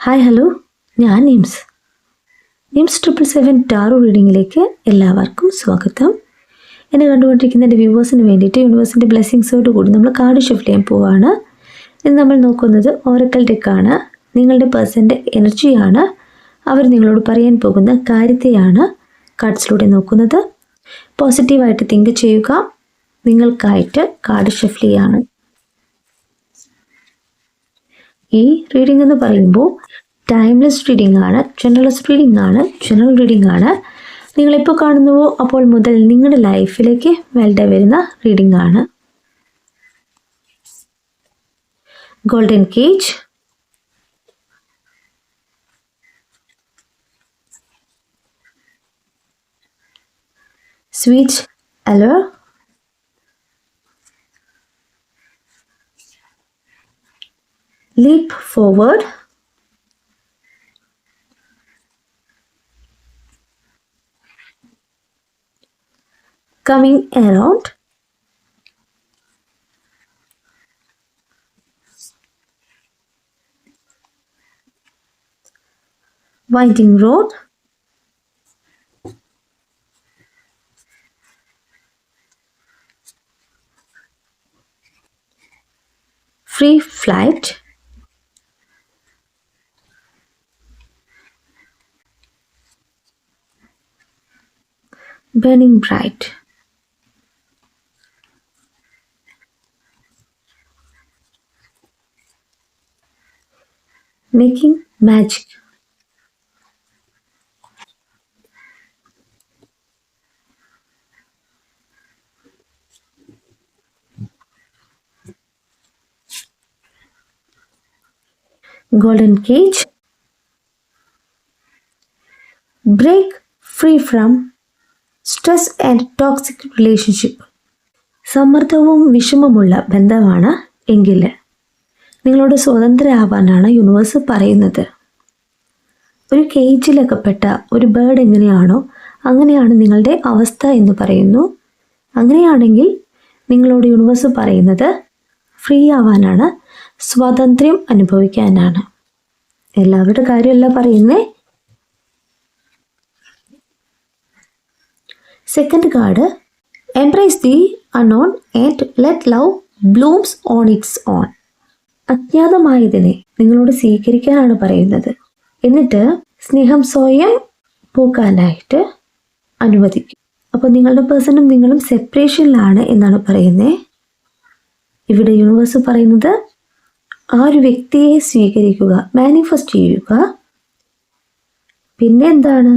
Hi hello ഞാൻ Nims Nims triple seven tarot റീഡിങ്ങിലേക്ക് എല്ലാവർക്കും സ്വാഗതം. എന്നെ കണ്ടുകൊണ്ടിരിക്കുന്ന എന്റെ വ്യൂവേഴ്സിന് വേണ്ടിയിട്ട് യൂണിവേഴ്സിന്റെ ബ്ലെസ്സിങ്സോട് കൂടി നമ്മൾ കാർഡ് ഷിഫ്റ്റ് ചെയ്യാൻ പോവാണ്. ഇന്ന് നമ്മൾ നോക്കുന്നത് ഓറക്കൽ ഡെക്കാണ് നിങ്ങളുടെ പേഴ്സന്റെ എനർജിയാണ് അവർ നിങ്ങളോട് പറയാൻ പോകുന്ന കാര്യത്തെയാണ് കാർഡ്സിലൂടെ നോക്കുന്നത്. പോസിറ്റീവായിട്ട് തിങ്ക് ചെയ്യുക. നിങ്ങൾക്കായിട്ട് കാർഡ് ഷിഫ്റ്റ് ചെയ്യാണ്. ഈ റീഡിംഗ് എന്ന് പറയുമ്പോൾ ടൈംലെസ് റീഡിംഗ് ആണ് ജനറൽസ് റീഡിംഗ് ആണ് ജനറൽ റീഡിംഗ് ആണ്. നിങ്ങളിപ്പോൾ കാണുന്നുവോ അപ്പോൾ മുതൽ നിങ്ങളുടെ ലൈഫിലേക്ക് വെൽഡ വരുന്ന റീഡിംഗ് ആണ്. ഗോൾഡൻ കേജ് സ്വീറ്റ് അലർ leap forward. Coming around. Winding road. Free flight burning bright. Making magic. Golden cage. Break free from stress and toxic relationship. സമ്മർദ്ദവും വിഷമമുള്ള ബന്ധമാണ് എങ്കിൽ നിങ്ങളോട് സ്വതന്ത്രരാവാനാണ് യൂണിവേഴ്സ് പറയുന്നത്. ഒരു കേജിലകപ്പെട്ട ഒരു ബേർഡ് എങ്ങനെയാണോ അങ്ങനെയാണ് നിങ്ങളുടെ അവസ്ഥ എന്ന് പറയുന്നു. അങ്ങനെയാണെങ്കിൽ നിങ്ങളോട് യൂണിവേഴ്സ് പറയുന്നത് ഫ്രീ ആവാനാണ് സ്വാതന്ത്ര്യം അനുഭവിക്കാനാണ്. എല്ലാവരുടെ കാര്യമല്ല പറയുന്നേ second card embrace the unknown and let love blooms on its own അജ്ഞാതമായതിനെ നിങ്ങളോട് സ്വീകരിക്കാനാണ് പറയുന്നത്. എന്നിട്ട് സ്നേഹം സ്വയം പൂക്കാനായിട്ട് അനുവദിക്കും. അപ്പോൾ നിങ്ങളുടെ പേഴ്സണും നിങ്ങളും സെപ്പറേഷനിലാണ് എന്നാണ് പറയുന്നത് ഇവിടെ യൂണിവേഴ്സ് പറയുന്നത് ആ ഒരു വ്യക്തിയെ സ്വീകരിക്കുക മാനിഫെസ്റ്റ് ചെയ്യുക. പിന്നെ എന്താണ്?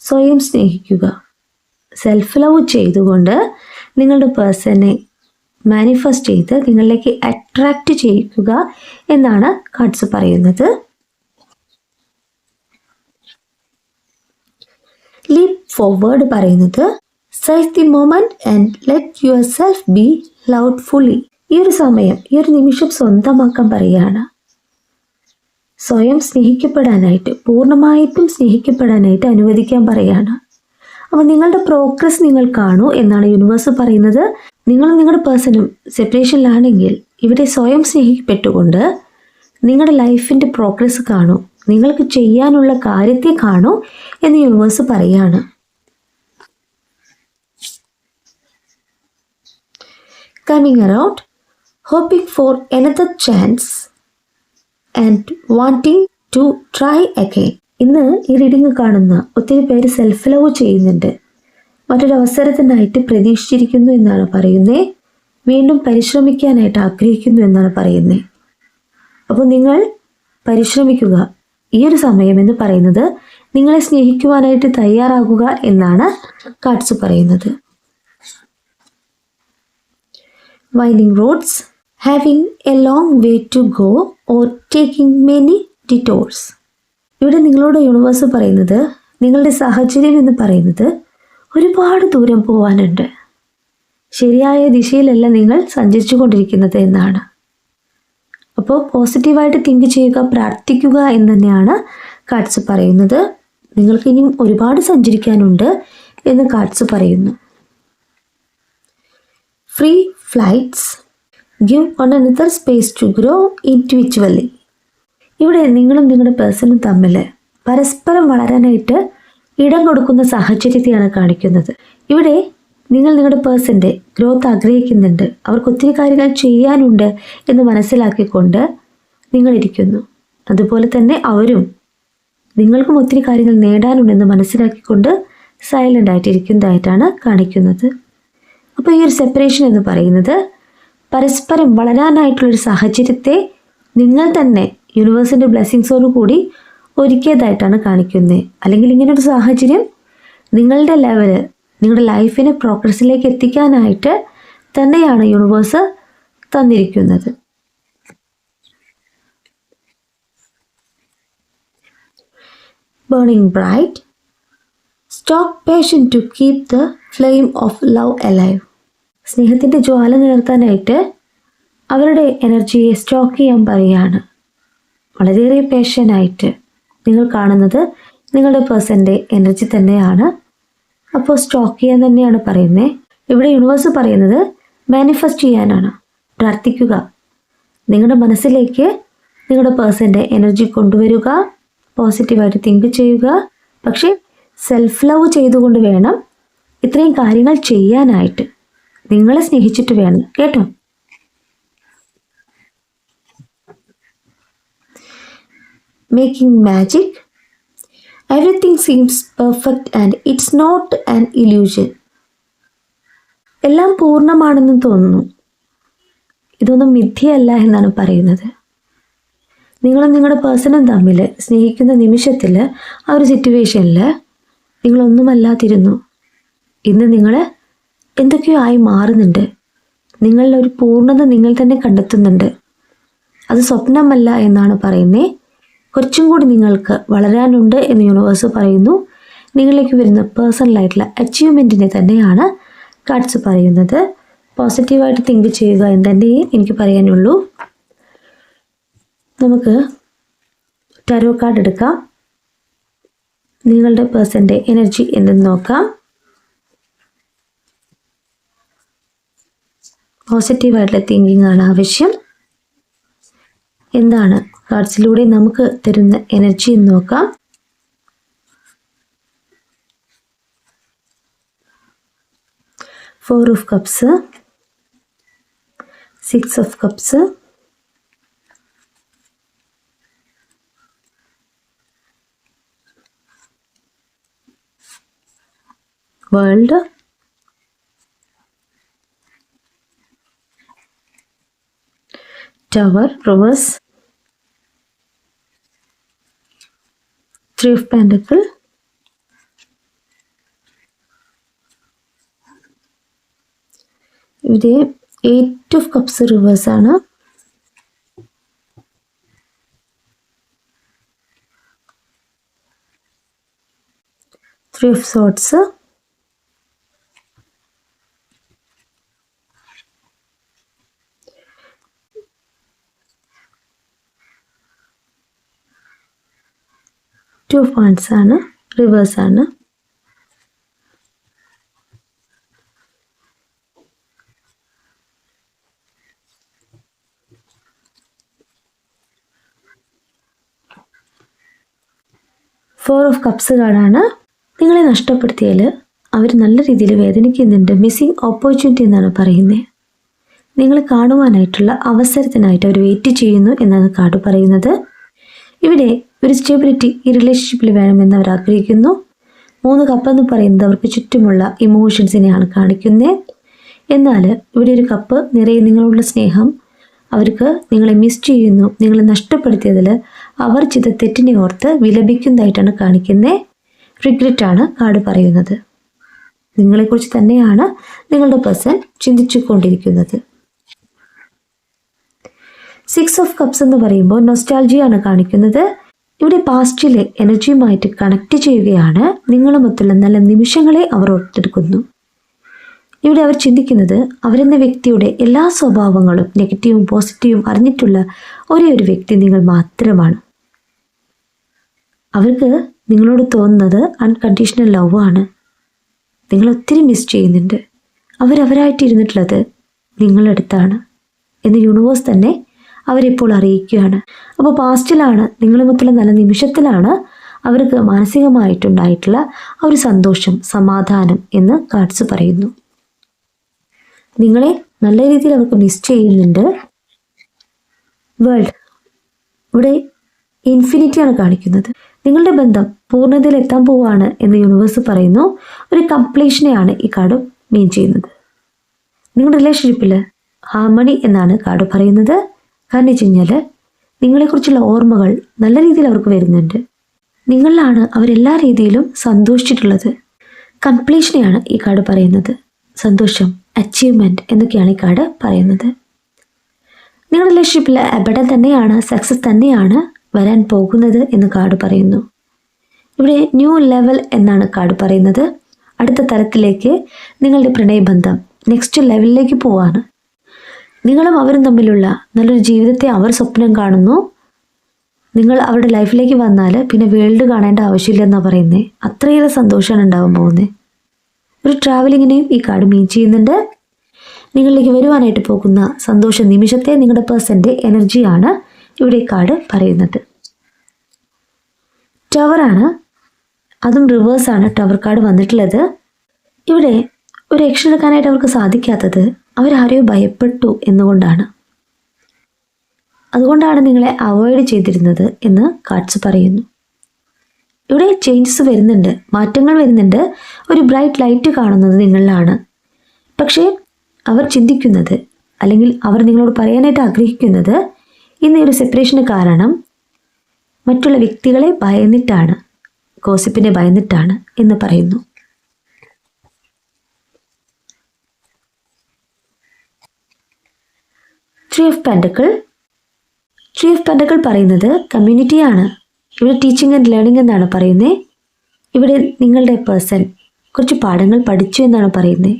സ്വയം സ്നേഹിക്കുക. സെൽഫ് ലവ് ചെയ്തുകൊണ്ട് നിങ്ങളുടെ പേഴ്സണെ മാനിഫെസ്റ്റ് ചെയ്ത് നിങ്ങളിലേക്ക് അട്രാക്റ്റ് ചെയ്യിക്കുക എന്നാണ് കാർഡ്സ് പറയുന്നത്. ലീപ് ഫോർവേഡ് പറയുന്നത് seize the moment and let yourself be loved fully ഈ ഒരു സമയം ഈ ഒരു നിമിഷം സ്വന്തമാക്കാൻ പറയുകയാണ്. സ്വയം സ്നേഹിക്കപ്പെടാനായിട്ട് പൂർണമായിട്ടും സ്നേഹിക്കപ്പെടാനായിട്ട് അനുവദിക്കാൻ പറയുകയാണ്. അപ്പോൾ നിങ്ങളുടെ പ്രോഗ്രസ് നിങ്ങൾ കാണൂ എന്നാണ് യൂണിവേഴ്സ് പറയുന്നത്. നിങ്ങളും നിങ്ങളുടെ പേഴ്സണും സെപ്പറേഷനിലാണെങ്കിൽ ഇവിടെ സ്വയം സ്നേഹിക്കപ്പെട്ടുകൊണ്ട് നിങ്ങളുടെ ലൈഫിന്റെ പ്രോഗ്രസ് കാണൂ. നിങ്ങൾക്ക് ചെയ്യാനുള്ള കാര്യത്തെ കാണൂ എന്ന് യൂണിവേഴ്സ് പറയാണ്. Coming around hoping for another chance and wanting to try again ഇന്ന് ഈ റീഡിങ് കാണുന്ന ഒത്തിരി പേര് സെൽഫ് ലവ് ചെയ്യുന്നുണ്ട് മറ്റൊരവസരത്തിനായിട്ട് പ്രതീക്ഷിച്ചിരിക്കുന്നു എന്നാണ് പറയുന്നത് വീണ്ടും പരിശ്രമിക്കാനായിട്ട് ആഗ്രഹിക്കുന്നു എന്നാണ് പറയുന്നത് അപ്പോൾ നിങ്ങൾ പരിശ്രമിക്കുക. ഈ ഒരു സമയം എന്ന് പറയുന്നത് നിങ്ങളെ സ്നേഹിക്കുവാനായിട്ട് തയ്യാറാകുക എന്നാണ് കാർഡ്സ് പറയുന്നത്. Winding roads having a long way to go or taking many detours ഇവിടെ നിങ്ങളോട് യൂണിവേഴ്സ് പറയുന്നത് നിങ്ങളുടെ സാഹചര്യം എന്ന് പറയുന്നത് ഒരുപാട് ദൂരം പോവാനുണ്ട്. ശരിയായ ദിശയിലല്ല നിങ്ങൾ സഞ്ചരിച്ചു കൊണ്ടിരിക്കുന്നത് എന്നാണ്. അപ്പോൾ പോസിറ്റീവായിട്ട് തിങ്ക് ചെയ്യുക പ്രാർത്ഥിക്കുക എന്ന് തന്നെയാണ് കാർഡ്സ് പറയുന്നത്. നിങ്ങൾക്ക് ഇനിയും ഒരുപാട് സഞ്ചരിക്കാനുണ്ട് എന്ന് കാർഡ്സ് പറയുന്നു. Free flights give one another space to grow individually ഇവിടെ നിങ്ങളും നിങ്ങളുടെ പേഴ്സണും തമ്മിൽ പരസ്പരം വളരാനായിട്ട് ഇടം കൊടുക്കുന്ന സാഹചര്യത്തെയാണ് കാണിക്കുന്നത്. ഇവിടെ നിങ്ങൾ നിങ്ങളുടെ പേഴ്സന്റെ ഗ്രോത്ത് ആഗ്രഹിക്കുന്നുണ്ട്. അവർക്ക് ഒത്തിരി കാര്യങ്ങൾ ചെയ്യാനുണ്ട് എന്ന് മനസ്സിലാക്കിക്കൊണ്ട് നിങ്ങളിരിക്കുന്നു. അതുപോലെ തന്നെ അവരും നിങ്ങൾക്കും ഒത്തിരി കാര്യങ്ങൾ നേടാനുണ്ടെന്ന് മനസ്സിലാക്കിക്കൊണ്ട് സൈലന്റ് ആയിട്ടിരിക്കുന്നതായിട്ടാണ് കാണിക്കുന്നത്. അപ്പോൾ ഈ ഒരു സെപ്പറേഷൻ എന്ന് പറയുന്നത് പരസ്പരം വളരാനായിട്ടുള്ളൊരു സാഹചര്യത്തെ നിങ്ങൾ തന്നെ യൂണിവേഴ്സിന്റെ ബ്ലെസ്സിങ്സോടു കൂടി ഒരുക്കിയതായിട്ടാണ് കാണിക്കുന്നത് അല്ലെങ്കിൽ ഇങ്ങനൊരു സാഹചര്യം നിങ്ങളുടെ ലെവൽ നിങ്ങളുടെ ലൈഫിനെ പ്രോഗ്രസ്സിലേക്ക് എത്തിക്കാനായിട്ട് തന്നെയാണ് യൂണിവേഴ്സ് തന്നിരിക്കുന്നത് burning bright. Stoke passion to keep the flame of love alive. സ്നേഹത്തിന്റെ ജ്വാല നിലർത്താനായിട്ട് അവരുടെ എനർജിയെ സ്റ്റോക്ക് ചെയ്യാൻ പറയുകയാണ് വളരെയേറെ പേഷ്യനായിട്ട് നിങ്ങൾ കാണുന്നത് നിങ്ങളുടെ പേഴ്സന്റെ എനർജി തന്നെയാണ്. അപ്പോൾ സ്റ്റോക്ക് ചെയ്യാൻ തന്നെയാണ് പറയുന്നത് ഇവിടെ യൂണിവേഴ്സ് പറയുന്നത് മാനിഫെസ്റ്റ് ചെയ്യാനാണ്. പ്രാർത്ഥിക്കുക. നിങ്ങളുടെ മനസ്സിലേക്ക് നിങ്ങളുടെ പേഴ്സന്റെ എനർജി കൊണ്ടുവരിക. പോസിറ്റീവായിട്ട് തിങ്ക് ചെയ്യുക. പക്ഷേ സെൽഫ് ലവ് ചെയ്തുകൊണ്ട് വേണം ഇത്രയും കാര്യങ്ങൾ ചെയ്യാനായിട്ട്. നിങ്ങളെ സ്നേഹിച്ചിട്ട് വേണം. കേട്ടോ? Making magic. Everything seems perfect and it's not an illusion. എല്ലാം പൂർണമാണെന്ന് തോന്നുന്നു. ഇതൊന്നും മിഥ്യയല്ല എന്നാണ് പറയുന്നത്. നിങ്ങളും നിങ്ങളുടെ പേഴ്സണും തമ്മിൽ സ്നേഹിക്കുന്ന നിമിഷത്തിൽ ആ ഒരു സിറ്റുവേഷനിൽ നിങ്ങളൊന്നുമല്ലാതിരുന്നു. ഇന്ന് നിങ്ങൾ എന്തൊക്കെയോ ആയി മാറുന്നുണ്ട്. നിങ്ങളുടെ ഒരു പൂർണത നിങ്ങൾ തന്നെ കണ്ടെത്തുന്നുണ്ട്. അത് സ്വപ്നമല്ല എന്നാണ് പറയുന്നത് കുറച്ചും കൂടി നിങ്ങൾക്ക് വളരാനുണ്ട് എന്ന് യൂണിവേഴ്സ് പറയുന്നു. നിങ്ങളിലേക്ക് വരുന്ന പേഴ്സണലായിട്ടുള്ള അച്ചീവ്മെന്റിനെ തന്നെയാണ് കാർഡ്സ് പറയുന്നത്. പോസിറ്റീവായിട്ട് തിങ്ക് ചെയ്യുക എന്ന് തന്നെ എനിക്ക് പറയാനുള്ളൂ. നമുക്ക് ടാരോ കാർഡ് എടുക്കാം. നിങ്ങളുടെ പേഴ്സന്റെ എനർജി എന്തെന്ന് നോക്കാം. പോസിറ്റീവായിട്ടുള്ള തിങ്കിങ് ആണ് ആവശ്യം. എന്താണ് കാർഡ്സിലൂടെ നമുക്ക് തരുന്ന എനർജി എന്ന് നോക്കാം. Four of cups six of cups world tower reverse three of pentacle. ഇവിടെ എയ്റ്റ് ഓഫ് കപ്സ് റിവേഴ്സ് ആണ്. ത്രീ ഓഫ് സോട്ട്സ് ടു ആണ് റിവേഴ്സ് ആണ്. ഫോർ ഓഫ് കപ്സ് കാർഡാണ് നിങ്ങളെ നഷ്ടപ്പെടുത്തിയാൽ അവർ നല്ല രീതിയിൽ വേദനിക്കുന്നുണ്ട്. മിസ്സിങ് ഓപ്പർച്യൂണിറ്റി എന്നാണ് പറയുന്നത് നിങ്ങൾ കാണുവാനായിട്ടുള്ള അവസരത്തിനായിട്ട് അവർ വെയിറ്റ് ചെയ്യുന്നു എന്നാണ് കാർഡ് പറയുന്നത്. ഇവിടെ ഒരു സ്റ്റെബിലിറ്റി ഈ റിലേഷൻഷിപ്പിൽ വേണമെന്ന് അവർ ആഗ്രഹിക്കുന്നു. മൂന്ന് കപ്പ് എന്ന് പറയുന്നത് അവർക്ക് ചുറ്റുമുള്ള ഇമോഷൻസിനെയാണ് കാണിക്കുന്നത് എന്നാൽ ഇവിടെ ഒരു കപ്പ് നിറയെ നിങ്ങളുള്ള സ്നേഹം അവർക്ക് നിങ്ങളെ മിസ് ചെയ്യുന്നു നിങ്ങളെ നഷ്ടപ്പെടുത്തിയതിൽ അവർ ചെയ്ത തെറ്റിനെ ഓർത്ത് വിലപിക്കുന്നതായിട്ടാണ് കാണിക്കുന്നത് റിഗ്രറ്റ് ആണ് കാർഡ് പറയുന്നത്. നിങ്ങളെക്കുറിച്ച് തന്നെയാണ് നിങ്ങളുടെ പേഴ്സൺ ചിന്തിച്ചു കൊണ്ടിരിക്കുന്നത് സിക്സ് ഓഫ് കപ്സ് എന്ന് പറയുമ്പോൾ നൊസ്റ്റാൾജിയാണ് കാണിക്കുന്നത്. ഇവിടെ പാസ്റ്റിലെ എനർജിയുമായിട്ട് കണക്ട് ചെയ്യുകയാണ്. നിങ്ങളുമൊത്തുള്ള നല്ല നിമിഷങ്ങളെ അവർ ഓർത്തെടുക്കുന്നു. ഇവിടെ അവർ ചിന്തിക്കുന്നത് അവരെന്ന വ്യക്തിയുടെ എല്ലാ സ്വഭാവങ്ങളും നെഗറ്റീവും പോസിറ്റീവും അറിഞ്ഞിട്ടുള്ള ഒരേ ഒരു വ്യക്തി നിങ്ങൾ മാത്രമാണ്. അവർക്ക് നിങ്ങളോട് തോന്നുന്നത് അൺകണ്ടീഷണൽ ലവ് ആണ്. നിങ്ങൾ ഒത്തിരി മിസ് ചെയ്യുന്നുണ്ട്. അവരവരായിട്ട് ഇരുന്നിട്ടുള്ളത് നിങ്ങളടുത്താണ് എന്ന് യൂണിവേഴ്സ് തന്നെ അവരിപ്പോൾ അറിയിക്കുകയാണ്. അപ്പോൾ പാസ്റ്റിലാണ് നിങ്ങളുമൊത്തുള്ള നല്ല നിമിഷത്തിലാണ് അവർക്ക് മാനസികമായിട്ടുണ്ടായിട്ടുള്ള ആ ഒരു സന്തോഷം സമാധാനം എന്ന് കാർഡ്സ് പറയുന്നു. നിങ്ങളെ നല്ല രീതിയിൽ അവർക്ക് മിസ് ചെയ്യുന്നുണ്ട്. വേൾഡ് ഇവിടെ ഇൻഫിനിറ്റിയാണ് കാണിക്കുന്നത്. നിങ്ങളുടെ ബന്ധം പൂർണതയിൽ എത്താൻ പോവാണ് എന്ന് യൂണിവേഴ്സ് പറയുന്നു. ഒരു കംപ്ലീഷനെയാണ് ഈ കാർഡ് മീൻ ചെയ്യുന്നത്. നിങ്ങളുടെ റിലേഷൻഷിപ്പിൽ ഹാർമണി എന്നാണ് കാർഡ് പറയുന്നത്. കാരണം വെച്ച് കഴിഞ്ഞാൽ നിങ്ങളെക്കുറിച്ചുള്ള ഓർമ്മകൾ നല്ല രീതിയിൽ അവർക്ക് വരുന്നുണ്ട്. നിങ്ങളിലാണ് അവരെല്ലാ രീതിയിലും സന്തോഷിച്ചിട്ടുള്ളത്. കംപ്ലീഷനെയാണ് ഈ കാർഡ് പറയുന്നത്. സന്തോഷം അച്ചീവ്മെന്റ് എന്നൊക്കെയാണ് ഈ കാർഡ് പറയുന്നത്. നിങ്ങളുടെ റിലേഷൻഷിപ്പിൽ എവിടെ തന്നെയാണ് സക്സസ് തന്നെയാണ് വരാൻ പോകുന്നത് എന്ന് കാർഡ് പറയുന്നു. ഇവിടെ ന്യൂ ലെവൽ എന്നാണ് കാർഡ് പറയുന്നത്. അടുത്ത തലത്തിലേക്ക് നിങ്ങളുടെ പ്രണയബന്ധം നെക്സ്റ്റ് ലെവലിലേക്ക് പോവാണ്. നിങ്ങളും അവരും തമ്മിലുള്ള നല്ലൊരു ജീവിതത്തെ അവർ സ്വപ്നം കാണുന്നു. നിങ്ങൾ അവരുടെ ലൈഫിലേക്ക് വന്നാൽ പിന്നെ വേൾഡ് കാണേണ്ട ആവശ്യമില്ലെന്നാണ് പറയുന്നത് അത്രയേറെ സന്തോഷമാണ് ഉണ്ടാവാൻ പോകുന്നത്. ഒരു ട്രാവലിങ്ങിനെയും ഈ കാർഡ് മീൻ ചെയ്യുന്നുണ്ട്. നിങ്ങളിലേക്ക് വരുവാനായിട്ട് പോകുന്ന സന്തോഷ നിമിഷത്തെ നിങ്ങളുടെ പേഴ്സന്റെ എനർജിയാണ് ഇവിടെ ഈ കാർഡ് പറയുന്നത്. ടവറാണ് അതും റിവേഴ്സാണ് ടവർ കാർഡ് വന്നിട്ടുള്ളത്. ഇവിടെ ഒരു ആക്ഷൻ എടുക്കാനായിട്ട് അവർക്ക് സാധിക്കാത്തത് അവരാരെയോ ഭയപ്പെട്ടു എന്നുകൊണ്ടാണ്. അതുകൊണ്ടാണ് നിങ്ങളെ അവോയ്ഡ് ചെയ്തിരുന്നത് എന്ന് കാട്സ് പറയുന്നു. ഇവിടെ ചേഞ്ചസ് വരുന്നുണ്ട് മാറ്റങ്ങൾ വരുന്നുണ്ട്. ഒരു ബ്രൈറ്റ് ലൈറ്റ് കാണുന്നത് നിങ്ങളിലാണ്. പക്ഷേ അവർ ചിന്തിക്കുന്നത് അല്ലെങ്കിൽ അവർ നിങ്ങളോട് പറയാനായിട്ട് ആഗ്രഹിക്കുന്നത് ഇന്ന് ഒരു സെപ്പറേഷന് കാരണം മറ്റുള്ള വ്യക്തികളെ ഭയന്നിട്ടാണ് ഗോസിപ്പിനെ ഭയന്നിട്ടാണ് എന്ന് പറയുന്നു. Three of pentacle three of pentacle പറയുന്നത് കമ്മ്യൂണിറ്റിയാണ് ഇവിടെ ടീച്ചിങ് ആൻഡ് ലേണിംഗ് എന്നാണ് പറയുന്നത് ഇവിടെ നിങ്ങളുടെ പേഴ്സൺ കുറച്ച് പാഠങ്ങൾ പഠിച്ചു എന്നാണ് പറയുന്നത്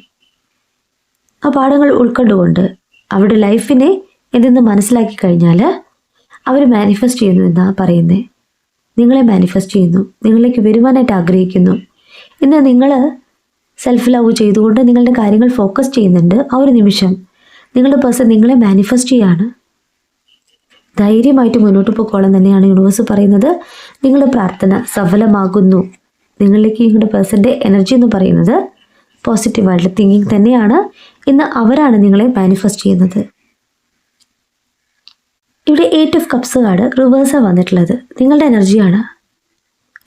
ആ പാഠങ്ങൾ ഉൾക്കൊണ്ടുകൊണ്ട് അവരുടെ ലൈഫിനെ എന്തെന്ന് മനസ്സിലാക്കി കഴിഞ്ഞാൽ അവർ മാനിഫെസ്റ്റ് ചെയ്യുന്നു എന്നാണ് പറയുന്നത് നിങ്ങളെ മാനിഫെസ്റ്റ് ചെയ്യുന്നു നിങ്ങളിലേക്ക് വരുവാനായിട്ട് ആഗ്രഹിക്കുന്നു. ഇന്ന് നിങ്ങൾ സെൽഫ് ലവ് ചെയ്തുകൊണ്ട് നിങ്ങളുടെ കാര്യങ്ങൾ ഫോക്കസ് ചെയ്യുന്നുണ്ട് ആ ഒരു നിമിഷം. നിങ്ങളുടെ പേഴ്സൺ നിങ്ങളെ മാനിഫെസ്റ്റ് ചെയ്യാണ്. ധൈര്യമായിട്ട് മുന്നോട്ട് പോയിക്കോളാൻ തന്നെയാണ് യൂണിവേഴ്സ് പറയുന്നത്. നിങ്ങളുടെ പ്രാർത്ഥന സഫലമാകുന്നു. നിങ്ങളിലേക്ക് നിങ്ങളുടെ പേഴ്സന്റെ എനർജി എന്ന് പറയുന്നത് പോസിറ്റീവായിട്ടുള്ള തിങ്കിങ് തന്നെയാണ്. ഇന്ന് അവരാണ് നിങ്ങളെ മാനിഫെസ്റ്റ് ചെയ്യുന്നത്. ഇവിടെ എയ്റ്റ് ഓഫ് കപ്സ് കാർഡ് റിവേഴ്സാണ് വന്നിട്ടുള്ളത്. നിങ്ങളുടെ എനർജിയാണ്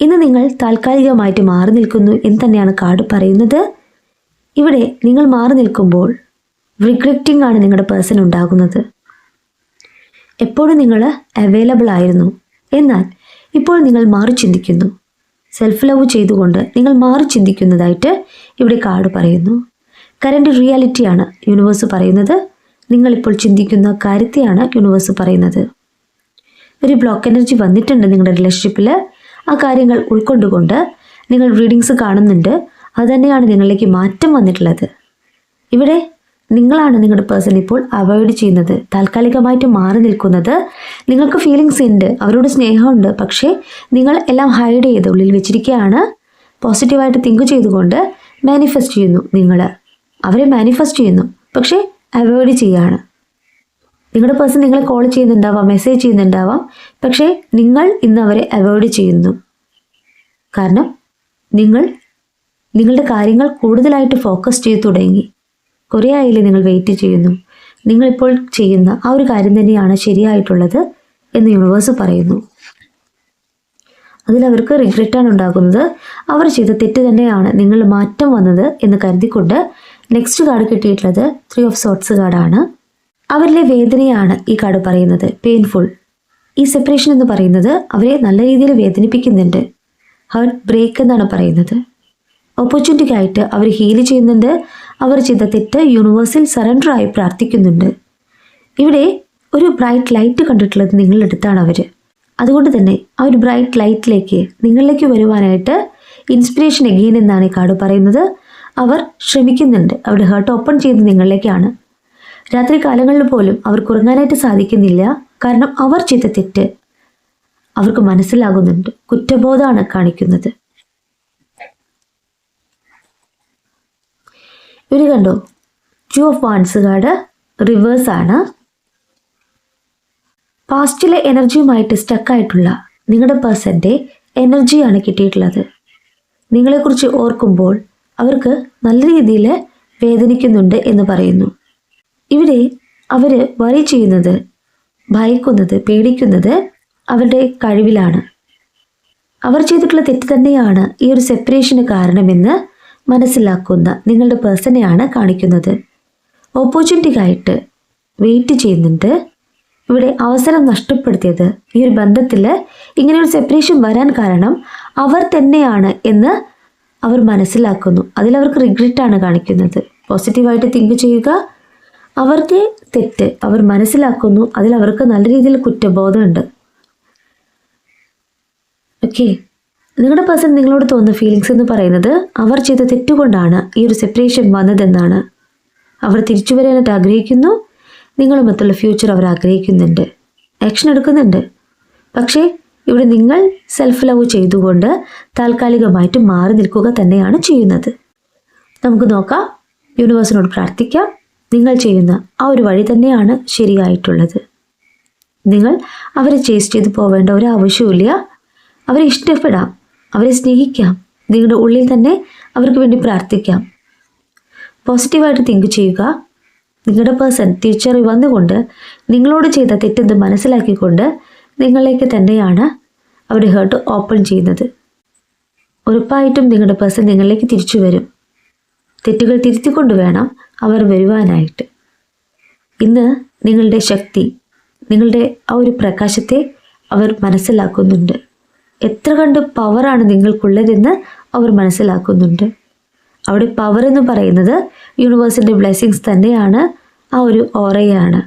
ഇന്ന് നിങ്ങൾ താൽക്കാലികമായിട്ട് മാറി നിൽക്കുന്നു എന്ന് തന്നെയാണ് കാർഡ് പറയുന്നത്. ഇവിടെ നിങ്ങൾ മാറി നിൽക്കുമ്പോൾ റിഗ്രറ്റിംഗ് ആണ് നിങ്ങളുടെ പേഴ്സൺ ഉണ്ടാകുന്നത്. എപ്പോഴും നിങ്ങൾ അവൈലബിൾ ആയിരുന്നു. എന്നാൽ ഇപ്പോൾ നിങ്ങൾ മാറി ചിന്തിക്കുന്നു. സെൽഫ് ലവ് ചെയ്തുകൊണ്ട് നിങ്ങൾ മാറി ചിന്തിക്കുന്നതായിട്ട് ഇവിടെ കാർഡ് പറയുന്നു. കറന്റ് റിയാലിറ്റിയാണ് യൂണിവേഴ്സ് പറയുന്നത്. നിങ്ങളിപ്പോൾ ചിന്തിക്കുന്ന കാര്യത്തെയാണ് യൂണിവേഴ്സ് പറയുന്നത്. ഒരു ബ്ലോക്ക് എനർജി വന്നിട്ടുണ്ട് നിങ്ങളുടെ റിലേഷൻഷിപ്പിൽ ആ കാര്യങ്ങൾ ഉൾക്കൊണ്ടുകൊണ്ട് നിങ്ങൾ റീഡിങ്സ് കാണുന്നുണ്ട്. അതുതന്നെയാണ് നിങ്ങളിലേക്ക് മാറ്റം വന്നിട്ടുള്ളത്. ഇവിടെ നിങ്ങളാണ് നിങ്ങളുടെ പേഴ്സൺ ഇപ്പോൾ അവോയ്ഡ് ചെയ്യുന്നത് താൽക്കാലികമായിട്ട് മാറി നിൽക്കുന്നത്. നിങ്ങൾക്ക് ഫീലിങ്സ് ഉണ്ട് അവരോട് സ്നേഹമുണ്ട് പക്ഷേ നിങ്ങൾ എല്ലാം ഹൈഡ് ചെയ്ത് ഉള്ളിൽ വെച്ചിരിക്കുകയാണ്. പോസിറ്റീവായിട്ട് തിങ്ക് ചെയ്തുകൊണ്ട് മാനിഫെസ്റ്റ് ചെയ്യുന്നു നിങ്ങൾ അവരെ മാനിഫെസ്റ്റ് ചെയ്യുന്നു പക്ഷേ അവോയ്ഡ് ചെയ്യുകയാണ്. നിങ്ങളുടെ പേഴ്സൺ നിങ്ങളെ കോൾ ചെയ്യുന്നുണ്ടാവാം മെസ്സേജ് ചെയ്യുന്നുണ്ടാവാം പക്ഷേ നിങ്ങൾ ഇന്ന് അവരെ അവോയ്ഡ് ചെയ്യുന്നു. കാരണം നിങ്ങൾ നിങ്ങളുടെ കാര്യങ്ങൾ കൂടുതലായിട്ട് ഫോക്കസ് ചെയ്തു തുടങ്ങി. കുറേ ആയില്ലേ നിങ്ങൾ വെയിറ്റ് ചെയ്യുന്നു. നിങ്ങളിപ്പോൾ ചെയ്യുന്ന ആ ഒരു കാര്യം തന്നെയാണ് ശരിയായിട്ടുള്ളത് എന്ന് യൂണിവേഴ്സ് പറയുന്നു. അതിലവർക്ക് റിഗ്രറ്റാണ് ഉണ്ടാകുന്നത് അവർ ചെയ്ത തെറ്റ് തന്നെയാണ്. നിങ്ങൾ മാറ്റം വന്നത് എന്ന് കരുതിക്കൊണ്ട് നെക്സ്റ്റ് കാർഡ് കിട്ടിയിട്ടുള്ളത് ത്രീ ഓഫ് സോട്ട്സ് കാർഡാണ് അവരിലെ വേദനയാണ് ഈ കാർഡ് പറയുന്നത്. പെയിൻഫുൾ ഈ സെപ്പറേഷൻ എന്ന് പറയുന്നത് അവരെ നല്ല രീതിയിൽ വേദനിപ്പിക്കുന്നുണ്ട്. ഹേർട്ട് ബ്രേക്ക് എന്നാണ് പറയുന്നത്. ഓപ്പർച്യൂണിറ്റിക്കായിട്ട് അവർ ഹീൽ ചെയ്യുന്നുണ്ട്. അവർ ചെയ്ത തെറ്റ് യൂണിവേഴ്സിൽ സറണ്ടറായി പ്രാർത്ഥിക്കുന്നുണ്ട്. ഇവിടെ ഒരു ബ്രൈറ്റ് ലൈറ്റ് കണ്ടിട്ടുള്ളത് നിങ്ങളുടെ അടുത്താണ് അവർ അതുകൊണ്ട് തന്നെ ആ ഒരു ബ്രൈറ്റ് ലൈറ്റിലേക്ക് നിങ്ങളിലേക്ക് വരുവാനായിട്ട് ഇൻസ്പിറേഷൻ എഗെയിൻ എന്നാണ് ഈ കാർഡ് പറയുന്നത്. അവർ ശ്രമിക്കുന്നുണ്ട്. അവരുടെ ഹേർട്ട് ഓപ്പൺ ചെയ്ത് നിങ്ങളിലേക്കാണ്. രാത്രി കാലങ്ങളിൽ പോലും അവർക്ക് ഉറങ്ങാനായിട്ട് സാധിക്കുന്നില്ല. കാരണം അവർ ചെയ്ത തെറ്റ് അവർക്ക് മനസ്സിലാകുന്നുണ്ട്. കുറ്റബോധമാണ് കാണിക്കുന്നത്. ഇവർ കണ്ടോ? ടു ഓഫ് വാൺസ് കാർഡ് ആണ്. പാസ്റ്റിലെ എനർജിയുമായിട്ട് സ്റ്റക്കായിട്ടുള്ള നിങ്ങളുടെ പേഴ്സന്റെ എനർജിയാണ് കിട്ടിയിട്ടുള്ളത്. നിങ്ങളെക്കുറിച്ച് ഓർക്കുമ്പോൾ അവർക്ക് നല്ല രീതിയിൽ വേദനിക്കുന്നുണ്ട് എന്ന് പറയുന്നു. ഇവിടെ അവർ വറി ചെയ്യുന്നത് ഭയക്കുന്നത് പേടിക്കുന്നത് അവരുടെ കഴിവിലാണ്. അവർ ചെയ്തിട്ടുള്ള തെറ്റ് തന്നെയാണ് ഈ ഒരു സെപ്പറേഷന് കാരണമെന്ന് മനസ്സിലാക്കുന്ന നിങ്ങളുടെ പേഴ്സണെയാണ് കാണിക്കുന്നത്. ഓപ്പർച്യൂണിറ്റിക്കായിട്ട് വെയിറ്റ് ചെയ്യുന്നുണ്ട്. ഇവിടെ അവസരം നഷ്ടപ്പെടുത്തിയത് ഈ ഒരു ബന്ധത്തിൽ ഇങ്ങനെ ഒരു സെപ്പറേഷൻ വരാൻ കാരണം അവർ തന്നെയാണ് എന്ന് അവർ മനസ്സിലാക്കുന്നു. അതിലവർക്ക് റിഗ്രറ്റ് ആണ് കാണിക്കുന്നത്. പോസിറ്റീവായിട്ട് തിങ്ക് ചെയ്യുക. അവർക്ക് തെറ്റ് അവർ മനസ്സിലാക്കുന്നു. അതിൽ അവർക്ക് നല്ല രീതിയിൽ കുറ്റബോധമുണ്ട്. ഓക്കെ നിങ്ങളുടെ പേഴ്സൺ നിങ്ങളോട് തോന്നുന്ന ഫീലിങ്സ് എന്ന് പറയുന്നത് അവർ ചെയ്ത തെറ്റുകൊണ്ടാണ് ഈ ഒരു സെപ്പറേഷൻ വന്നതെന്നാണ്. അവർ തിരിച്ചു വരാനായിട്ട് ആഗ്രഹിക്കുന്നു. നിങ്ങളും നിങ്ങളുമൊത്തുള്ള ഫ്യൂച്ചർ അവർ ആഗ്രഹിക്കുന്നുണ്ട്. ആക്ഷൻ എടുക്കുന്നുണ്ട്. പക്ഷേ ഇവിടെ നിങ്ങൾ സെൽഫ് ലവ് ചെയ്തുകൊണ്ട് താൽക്കാലികമായിട്ട് മാറി നിൽക്കുക തന്നെയാണ് ചെയ്യുന്നത്. നമുക്ക് നോക്കാം. യൂണിവേഴ്സിനോട് പ്രാർത്ഥിക്കാം. നിങ്ങൾ ചെയ്യുന്ന ആ ഒരു വഴി തന്നെയാണ് ശരിയായിട്ടുള്ളത്. നിങ്ങൾ അവരെ ചേസ് ചെയ്ത് പോവേണ്ട ഒരു ആവശ്യമില്ല അവരെ ഇഷ്ടപ്പെടാം. അവരെ സ്നേഹിക്കാം. നിങ്ങളുടെ ഉള്ളിൽ തന്നെ അവർക്ക് വേണ്ടി പ്രാർത്ഥിക്കാം. പോസിറ്റീവായിട്ട് തിങ്ക് ചെയ്യുക. നിങ്ങളുടെ പേഴ്സൺ തിരിച്ചറിവ് വന്നുകൊണ്ട് നിങ്ങളോട് ചെയ്ത തെറ്റെന്ന് മനസ്സിലാക്കിക്കൊണ്ട് നിങ്ങളിലേക്ക് തന്നെയാണ് അവർ ഹേർട്ട് ഓപ്പൺ ചെയ്യുന്നത്. ഉറപ്പായിട്ടും നിങ്ങളുടെ പേഴ്സൺ നിങ്ങളിലേക്ക് തിരിച്ചു വരും. തെറ്റുകൾ തിരുത്തിക്കൊണ്ട് വേണം അവർ വരുവാനായിട്ട്. ഇന്ന് നിങ്ങളുടെ ശക്തി നിങ്ങളുടെ ആ ഒരു പ്രകാശത്തെ അവർ മനസ്സിലാക്കുന്നുണ്ട്. എത്ര കണ്ട് പവറാണ് നിങ്ങൾക്കുള്ളതെന്ന് അവർ മനസ്സിലാക്കുന്നുണ്ട്. അവിടെ പവർ എന്ന് പറയുന്നത് യൂണിവേഴ്സിന്റെ ബ്ലെസ്സിങ്സ് തന്നെയാണ് ആ ഒരു ഓറയാണ്.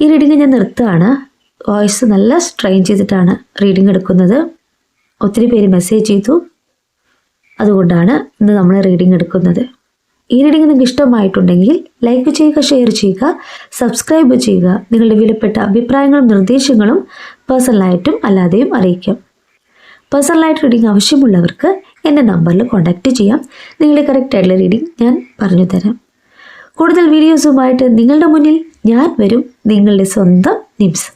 ഈ റീഡിങ് ഞാൻ നിർത്തുകയാണ്. വോയിസ് നല്ല സ്ട്രെയിൻ ചെയ്തിട്ടാണ് റീഡിങ് എടുക്കുന്നത്. ഒത്തിരി പേര് മെസ്സേജ് ചെയ്തു. അതുകൊണ്ടാണ് ഇന്ന് നമ്മൾ റീഡിങ് എടുക്കുന്നത്. ഈ റീഡിംഗ് നിങ്ങൾക്ക് ഇഷ്ടമായിട്ടുണ്ടെങ്കിൽ ലൈക്ക് ചെയ്യുക ഷെയർ ചെയ്യുക സബ്സ്ക്രൈബ് ചെയ്യുക. നിങ്ങളുടെ വിലപ്പെട്ട അഭിപ്രായങ്ങളും നിർദ്ദേശങ്ങളും പേഴ്സണലായിട്ടും അല്ലാതെയും അറിയിക്കാം. പേഴ്സണലായിട്ട് റീഡിംഗ് ആവശ്യമുള്ളവർക്ക് എന്റെ നമ്പറിൽ കോൺടാക്റ്റ് ചെയ്യാം. നിങ്ങളുടെ കറക്റ്റ് ആയിട്ടുള്ള റീഡിംഗ് ഞാൻ പറഞ്ഞു തരാം. കൂടുതൽ വീഡിയോസുമായിട്ട് നിങ്ങളുടെ മുന്നിൽ ഞാൻ വരും. നിങ്ങളുടെ സ്വന്തം നിംസ്